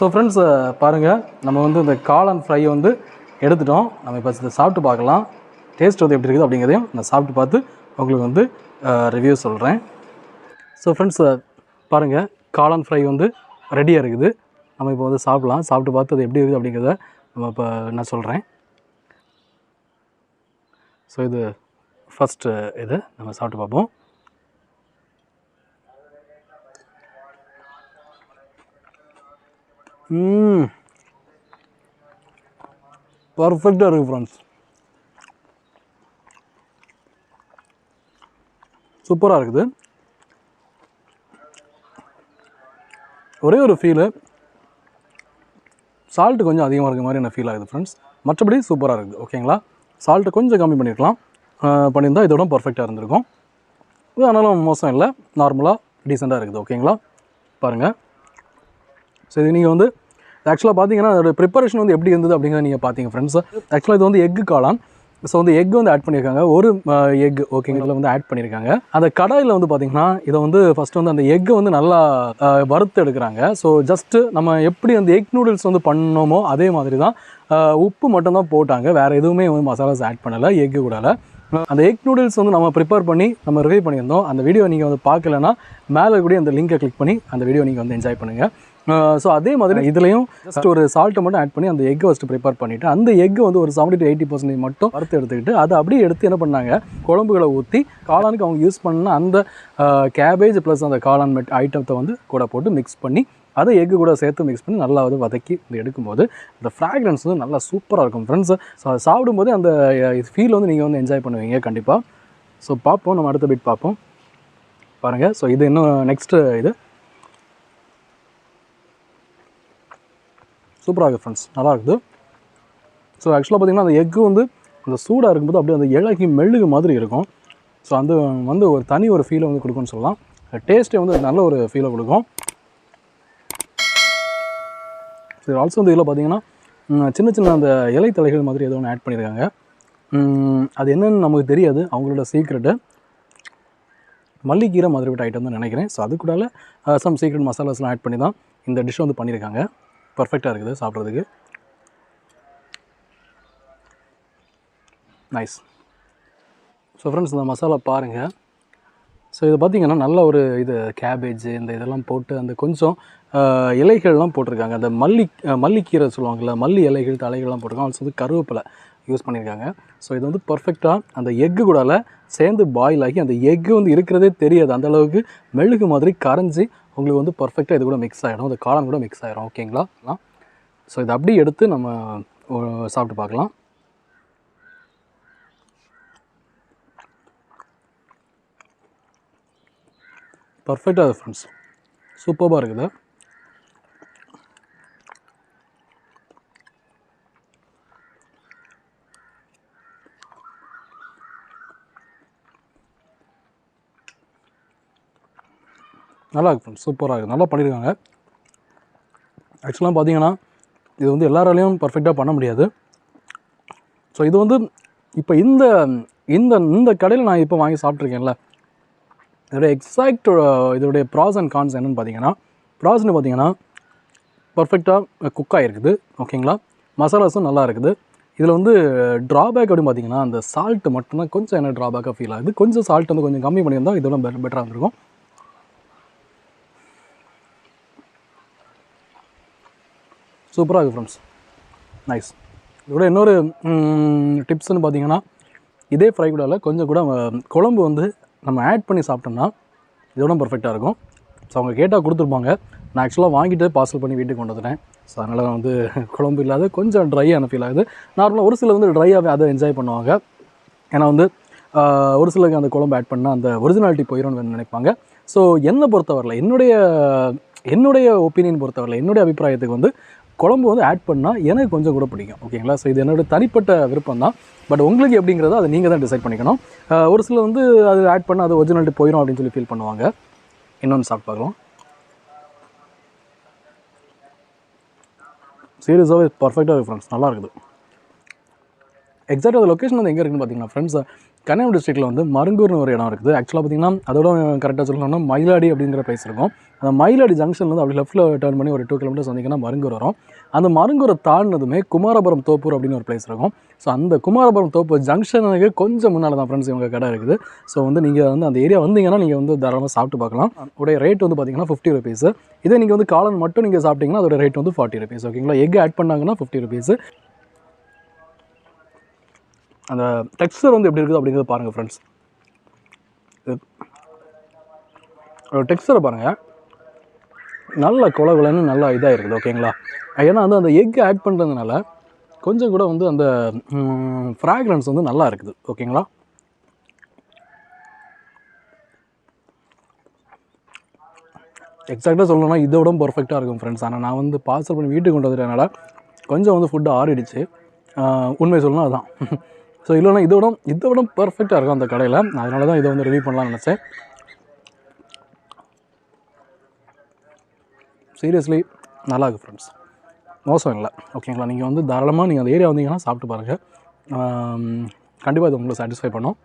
So friends பாருங்கள் நம்ம வந்து இந்த காளான் ஃப்ரை வந்து எடுத்துட்டோம். நம்ம இப்போ இதை சாப்பிட்டு பார்க்கலாம். டேஸ்ட் வந்து எப்படி இருக்குது அப்படிங்கிறதையும் நான் சாப்பிட்டு பார்த்து உங்களுக்கு வந்து ரிவ்யூ சொல்கிறேன் ஸோ ஃப்ரெண்ட்ஸ் பாருங்கள் காளான் ஃப்ரை வந்து ரெடியாக இருக்குது. நம்ம இப்போ வந்து சாப்பிட்லாம். சாப்பிட்டு பார்த்து அது எப்படி இருக்குது அப்படிங்கிறத நம்ம இப்போ நான் சொல்கிறேன் ஸோ இது ஃபஸ்ட்டு இது நம்ம சாப்பிட்டு பார்ப்போம். பர்ஃபெக்டாக இருக்குது ஃப்ரெண்ட்ஸ் சூப்பராக இருக்குது. ஒரே ஒரு ஃபீலு சால்ட்டு கொஞ்சம் அதிகமாக இருக்க மாதிரி எனக்கு ஃபீல் ஆகுது ஃப்ரெண்ட்ஸ் மற்றபடி சூப்பராக இருக்குது ஓகேங்களா சால்ட்டு கொஞ்சம் கம்மி பண்ணியிருக்கலாம். பண்ணியிருந்தால் இதோட பர்ஃபெக்டாக இருந்திருக்கும். இது ஆனாலும் மோசம் இல்லை. நார்மலாக டீசெண்டாக இருக்குது ஓகேங்களா பாருங்கள் சரி நீங்கள் வந்து ஆக்சுவலாக பார்த்தீங்கன்னா அதோட ப்ரிப்பரேஷன் வந்து எப்படி இருந்தது அப்படிங்கிற நீங்கள் பார்த்தீங்க ஃப்ரெண்ட்ஸ் ஆக்சுவலாக இது வந்து எக்கு காளான். ஸோ வந்து எக் வந்து ஆட் பண்ணியிருக்காங்க. ஒரு எக் ஓகேங்களா வந்து ஆட் பண்ணியிருக்காங்க. அந்த கடாயில் வந்து பார்த்தீங்கன்னா இதை வந்து ஃபஸ்ட்டு வந்து அந்த எக்கை வந்து நல்லா வறுத்து எடுக்கிறாங்க. ஸோ ஜஸ்ட்டு நம்ம எப்படி அந்த எக் நூடுல்ஸ் வந்து பண்ணோமோ அதே மாதிரி தான் உப்பு மட்டும்தான் போட்டாங்க. வேறு எதுவுமே வந்து மசாலாஸ் ஆட் பண்ணலை எக்கு கூடல அந்த எக் நூடுல்ஸ் வந்து நம்ம ப்ரிப்பேர் பண்ணி நம்ம ரிவ்யூ பண்ணியிருந்தோம். அந்த வீடியோ நீங்கள் வந்து பார்க்கலன்னா மேலே கூட அந்த லிங்கை கிளிக் பண்ணி அந்த வீடியோ நீங்கள் வந்து என்ஜாய் பண்ணுங்கள் ஸோ அதே மாதிரி இதுலேயும் ஜஸ்ட் ஒரு சால்ட்டை மட்டும் ஆட் பண்ணி அந்த எக்கை ஃபஸ்ட்டு ப்ரிப்பேர் பண்ணிவிட்டு அந்த எக் வந்து ஒரு செவன்டி டு எயிட்டி பர்சன்டேஜ் மட்டும் வறுத்து எடுத்துக்கிட்டு அதை அப்படியே எடுத்து என்ன பண்ணாங்க? குழம்புகளை ஊற்றி காளானுக்கு அவங்க யூஸ் பண்ண அந்த கேபேஜ் ப்ளஸ் அந்த காளான் மெட் ஐட்டத்தை வந்து கூட போட்டு மிக்ஸ் பண்ணி அதை எக்கு கூட சேர்த்து மிக்ஸ் பண்ணி நல்லா வந்து வதக்கி இது எடுக்கும்போது அந்த ஃப்ராக்ரன்ஸ் வந்து நல்லா சூப்பராக இருக்கும். ஃப்ரெண்ட்ஸ் ஸோ அதை சாப்பிடும்போது அந்த ஃபீல் வந்து நீங்கள் வந்து என்ஜாய் பண்ணுவீங்க கண்டிப்பாக ஸோ பார்ப்போம் நம்ம அடுத்த பிட் பார்ப்போம். பாருங்கள் ஸோ இது இன்னும் நெக்ஸ்ட்டு இது. சூப்பராக இருக்குது ஃப்ரெண்ட்ஸ் நல்லா இருக்குது. ஸோ ஆக்சுவலாக பார்த்தீங்கன்னா அந்த எக்கு வந்து அந்த சூடாக இருக்கும்போது அப்படியே அந்த இலகி மெழுகு மாதிரி இருக்கும். ஸோ அந்த வந்து ஒரு தனி ஒரு ஃபீலை வந்து கொடுக்கும்னு சொல்லலாம். டேஸ்ட்டே வந்து நல்ல ஒரு ஃபீலை கொடுக்கும். ஸோ ஆல்சோ வந்து இதில் பார்த்தீங்கன்னா சின்ன சின்ன அந்த இலை தலைகள் மாதிரி ஏதோ ஒன்று ஆட் பண்ணியிருக்காங்க. அது என்னென்னு நமக்கு தெரியாது. அவங்களோட சீக்ரெட்டு மல்லிக்கீரை மாதிரி விட்ட ஐட்டம் தான் நினைக்கிறேன். ஸோ அது கூட சம் சீக்ரெட் மசாலாஸ்லாம் ஆட் பண்ணி தான் இந்த டிஷ் வந்து பண்ணியிருக்காங்க. பர்ஃபெக்டாக இருக்குது சாப்பிட்றதுக்கு. நைஸ் ஸோ ஃப்ரெண்ட்ஸ் இந்த மசாலா பாருங்கள் ஸோ இது பார்த்தீங்கன்னா நல்ல ஒரு இது கேபேஜ் இந்த இதெல்லாம் போட்டு அந்த கொஞ்சம் இலைகள்லாம் போட்டிருக்காங்க. அந்த மல்லி மல்லிக்கீரை சொல்லுவாங்கள்ல மல்லி இலைகள் தலைகள்லாம் போட்டிருக்காங்க. ஆல்சோ வந்து கருவேப்பிலை யூஸ் பண்ணியிருக்காங்க. ஸோ இது வந்து பர்ஃபெக்டாக அந்த எக்கு கூடால சேர்ந்து பாயில் ஆகி அந்த எக்கு வந்து இருக்கிறதே தெரியாது. அந்தளவுக்கு மெழுகு மாதிரி கரைஞ்சி உங்களுக்கு வந்து பர்ஃபெக்டாக இது கூட மிக்ஸ் ஆகிடும் அந்த காளான் கூட மிக்ஸ் ஆகிடும் ஓகேங்களா ஸோ இதை அப்படியே எடுத்து நம்ம சாப்பிட்டு பார்க்கலாம். பர்ஃபெக்டாக ஃப்ரெண்ட்ஸ் சூப்பராக இருக்குது. நல்லா இருக்கு ஃப்ரெண்ட்ஸ் சூப்பராக இருக்குது நல்லா பண்ணியிருக்காங்க ஆக்சுவலாக பார்த்தீங்கன்னா இது வந்து எல்லாராலையும் பர்ஃபெக்டாக பண்ண முடியாது. ஸோ இது வந்து இப்போ இந்த இந்த இந்த கடையில் நான் இப்போ வாங்கி சாப்பிட்ருக்கேன்ல இதோடைய எக்ஸாக்ட் இதோடைய ப்ராஸ் அண்ட் கான்ஸ் என்னென்னு பார்த்தீங்கன்னா ப்ராஸ்னு பார்த்தீங்கன்னா பர்ஃபெக்டாக குக் ஆகிருக்குது ஓகேங்களா மசாலாஸும் நல்லா இருக்குது. இதில் வந்து ட்ராபேக் அப்படின்னு பார்த்தீங்கன்னா அந்த சால்ட் மட்டும்தான் கொஞ்சம் என்ன ட்ராபேக்காக ஃபீல் ஆகுது. கொஞ்சம் சால்ட் வந்து கொஞ்சம் கம்மி பண்ணியிருந்தால் இதெல்லாம் பெட்டராக இருந்திருக்கும். சூப்பராக இருக்குது ஃப்ரெண்ட்ஸ் நைஸ் இதோட இன்னொரு டிப்ஸ்னு பார்த்தீங்கன்னா இதே ஃப்ரை கூடால கொஞ்சம் கூட குழம்பு வந்து நம்ம ஆட் பண்ணி சாப்பிட்டோம்னா இதோட பர்ஃபெக்டாக இருக்கும். ஸோ அவங்க கேட்டால் கொடுத்துருப்பாங்க. நான் ஆக்சுவலாக வாங்கிட்டு பார்சல் பண்ணி வீட்டுக்கு கொண்டு வந்துட்டேன். ஸோ அதனால் நான் வந்து குழம்பு இல்லாத கொஞ்சம் ட்ரையாக ஃபீல் ஆகுது. நார்மலாக ஒரு சிலர் வந்து ட்ரையாகவே அதை என்ஜாய் பண்ணுவாங்க. ஏன்னா வந்து ஒரு சிலருக்கு அந்த குழம்பு ஆட் பண்ணால் அந்த ஒரிஜினாலிட்டி போயிடும்னு நினைப்பாங்க. ஸோ என்னை பொறுத்தவரையில் என்னுடைய என்னுடைய ஒப்பீனியன் பொறுத்தவரையில் என்னுடைய அபிப்பிராயத்துக்கு வந்து குழம்பு வந்து ஆட் பண்ணால் எனக்கு கொஞ்சம் கூட பிடிக்கும். ஓகேங்களா ஸோ இது என்னோட தனிப்பட்ட விருப்பம் தான் பட் உங்களுக்கு எப்படிங்கிறத அதை நீங்கள் தான் டிசைட் பண்ணிக்கணும். ஒரு சிலர் வந்து அது ஆட் பண்ணால் அது ஒரிஜினாலிட்டி போயிடும் அப்படின்னு சொல்லி ஃபீல் பண்ணுவாங்க. இன்னொன்று சாப்பிட்டு பார்க்கலாம். சீரியஸாகவே பர்ஃபெக்டாக இருக்குது ஃப்ரெண்ட்ஸ் நல்லா இருக்குது. எக்ஸாக்ட் அது லொக்கேஷன் வந்து எங்கே இருக்குன்னு பார்த்தீங்கன்னா ஃப்ரெண்ட்ஸ் கன்னியாகுமரி டிஸ்ட்ரிக்ட்டில் வந்து மருங்கூர்னு ஒரு இடம் இருக்குது. ஆக்சுவலாக பார்த்தீங்கன்னா அதோட கரெக்டாக சொல்லணும்னா மயிலாடி அப்படிங்கிற பிளேஸ் இருக்கும். அந்த மயிலாடி ஜங்ஷன்லேருந்து அப்படி லெஃப்ட்டில் டர்ன் பண்ணி ஒரு டூ கிலோமீட்டர்ஸ் வந்தீங்கன்னா மருங்கூர் வரும். அந்த மருங்கூரை தாண்டினதுமே குமாரபுரம் தோப்பூர் அப்படின்னு ஒரு பிளேஸ் இருக்கும். ஸோ அந்த குமாரபுரம் தோப்பூர் ஜங்ஷனுக்கு கொஞ்சம் முன்னால் தான் ஃப்ரெண்ட்ஸ் இவங்க கடை இருக்குது. ஸோ வந்து நீங்கள் வந்து அந்த ஏரியா வந்தீங்கன்னா நீங்கள் வந்து தாராளமாக சாப்பிட்டு பார்க்கலாம். உடைய ரேட் வந்து பார்த்தீங்கன்னா ஃபிஃப்டி ருபீஸ் இதே நீங்கள் வந்து காலன் மட்டும் நீங்கள் சாப்பிட்டீங்கன்னா அதோட ரேட் வந்து ஃபார்ட்டி ருபீஸ் ஓகேங்களா எக் ஆட் பண்ணாங்கன்னா ஃபிஃப்டி ருபீஸ் அந்த டெக்ஸ்டர் வந்து எப்படி இருக்குது அப்படிங்கிறத பாருங்கள் ஃப்ரெண்ட்ஸ் டெக்ஸ்டரை பாருங்கள் நல்ல குலகுலன்னு நல்லா இதாக இருக்குது ஓகேங்களா ஏன்னா வந்து அந்த எக் ஆட் பண்ணுறதுனால கொஞ்சம் கூட வந்து அந்த ஃப்ராக்ரன்ஸ் வந்து நல்லா இருக்குது ஓகேங்களா எக்ஸாக்டாக சொல்லணும்னா இதோட பர்ஃபெக்டாக இருக்கும் ஃப்ரெண்ட்ஸ் ஆனால் நான் வந்து பார்சல் பண்ணி வீட்டுக்கு கொண்டு வந்துட்டனால கொஞ்சம் வந்து ஃபுட்டு ஆறிடுச்சு. உண்மை சொல்லணும் அதுதான் ஸோ இல்லைன்னா இதோட இதோட பர்ஃபெக்டாக இருக்கும் அந்த கடையில். அதனால தான் இதை வந்து ரிவ்யூ பண்ணலாம்னு நினச்சேன். சீரியஸ்லி நல்லா இருக்குது ஃப்ரெண்ட்ஸ் மோசம் இல்லை. ஓகேங்களா நீங்கள் வந்து தாராளமாக நீங்கள் அந்த ஏரியா வந்தீங்கன்னா சாப்பிட்டு பாருங்கள் கண்டிப்பாக இது உங்களை சாட்டிஸ்ஃபை பண்ணும்.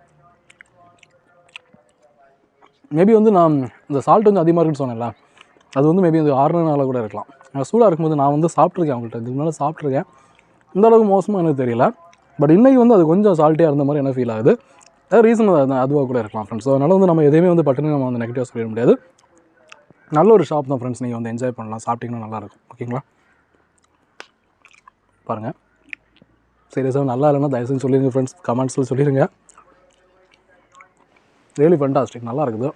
மேபி வந்து நான் இந்த சால்ட் வந்து அதிகமாக இருக்குன்னு சொன்னேன்ல. அது வந்து மேபி அது ஆறுனால கூட இருக்கலாம். சூடாக இருக்கும்போது நான் வந்து சாப்பிட்ருக்கேன் அவங்கள்ட்ட. இதுக்கு மேலே சாப்பிட்ருக்கேன் இந்த அளவுக்கு மோசமாக எனக்கு தெரியல. பட் இன்றைக்கி வந்து அது கொஞ்சம் சால்ட்டியாக இருந்த மாதிரி எனக்கு ஃபீல் ஆகுது. அது ரீசன் அதுவாக கூட இருக்கலாம் ஃப்ரெண்ட்ஸ் ஸோ அதனால் வந்து நம்ம எதையுமே வந்து பட்டுன்னு நம்ம வந்து நெகட்டிவாக சொல்லிட முடியாது. நல்ல ஒரு ஷாப் தான் ஃப்ரெண்ட்ஸ் நீங்கள் வந்து என்ஜாய் பண்ணலாம். சாப்பிட்டிங்கன்னா நல்லாயிருக்கும் ஓகேங்களா பாருங்கள் சீரியஸாக நல்லா இல்லைன்னா தயவுசெய்து சொல்லிடுங்க ஃப்ரெண்ட்ஸ் கமெண்ட்ஸில் சொல்லிடுங்க ரியலி ஃபண்டாஸ்டிக் நல்லா இருக்குது.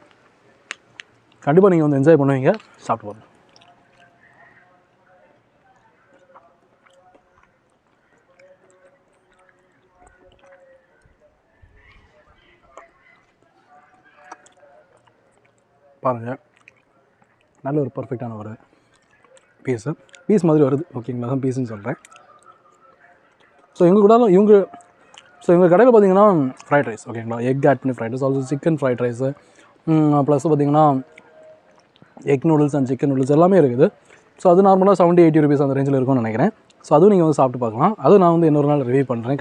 கண்டிப்பாக நீங்கள் வந்து என்ஜாய் பண்ணுவீங்க. சாப்பிட்டு பாருங்க. பாருங்கள் நல்ல ஒரு பர்ஃபெக்டான ஒரு பீஸு பீஸ் மாதிரி வருது. ஓகேங்களா தான் பீஸுன்னு சொல்கிறேன் ஸோ எங்கள் கூட இவங்க ஸோ எங்கள் கடையில் பார்த்தீங்கன்னா ஃப்ரைட் ரைஸ் ஓகேங்களா எக் ஆட் பண்ணி fried rice also chicken fried rice plus பார்த்தீங்கன்னா egg noodles and chicken noodles எல்லாமே இருக்குது. ஸோ அது நார்மலாக செவன்ட்டி எயிட்டி ருபீஸ் அந்த ரேஞ்சில் இருக்கும்னு நினைக்கிறேன். ஸோ அதுவும் நீங்கள் வந்து சாப்பிட்டு பார்க்கலாம். அது நான் வந்து இன்னொரு நாள் ரிவ்யூ பண்ணுறேன்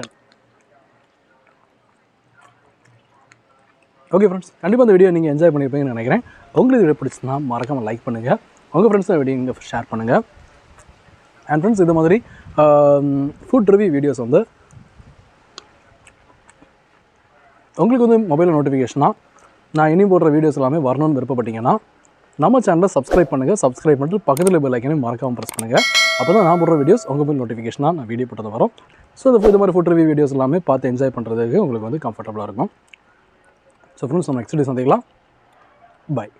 ஓகே ஃப்ரெண்ட்ஸ் கண்டிப்பாக இந்த வீடியோ நீங்கள் என்ஜாய் பண்ணியிருப்பீங்கன்னு நினைக்கிறேன். உங்களுக்கு வீடியோ பிடிச்சிருந்தா மறக்காமல் லைக் பண்ணுங்கள் உங்கள் ஃப்ரெண்ட்ஸ் வீடியோ நீங்கள் ஷேர் பண்ணுங்கள் அண்ட் ஃப்ரெண்ட்ஸ் இது மாதிரி ஃபுட் ரிவ்யூ வீடியோஸ் வந்து உங்களுக்கு வந்து மொபைலில் நோட்டிஃபிகேஷனாக நான் இனி போடுற வீடியோஸ் எல்லாமே வரணும்னு விருப்பப்பட்டீங்கன்னா நம்ம சேனலை சப்ஸ்கிரைப் பண்ணுங்கள் சப்ஸ்கிரைப் பண்ணிட்டு பக்கத்தில் பெல் ஐக்கனையும் மறக்காமல் ப்ரெஸ் பண்ணுங்கள் அப்போ தான் நான் போடுற வீடியோஸ் உங்கள் மொபைல் நோட்டிஃபிகேஷனாக நான் வீடியோ போட்டது வரும். ஸோ இந்த இது மாதிரி ஃபுட் ரிவ்யூ வீடியோஸ் எல்லாமே பார்த்து என்ஜாய் பண்ணுறதுக்கு உங்களுக்கு வந்து கம்ஃபர்டபுளாக இருக்கும். ஸோ ஃப்ரெண்ட்ஸ் நம்ம நெக்ஸ்ட் டே சந்திக்கலாம். பாய்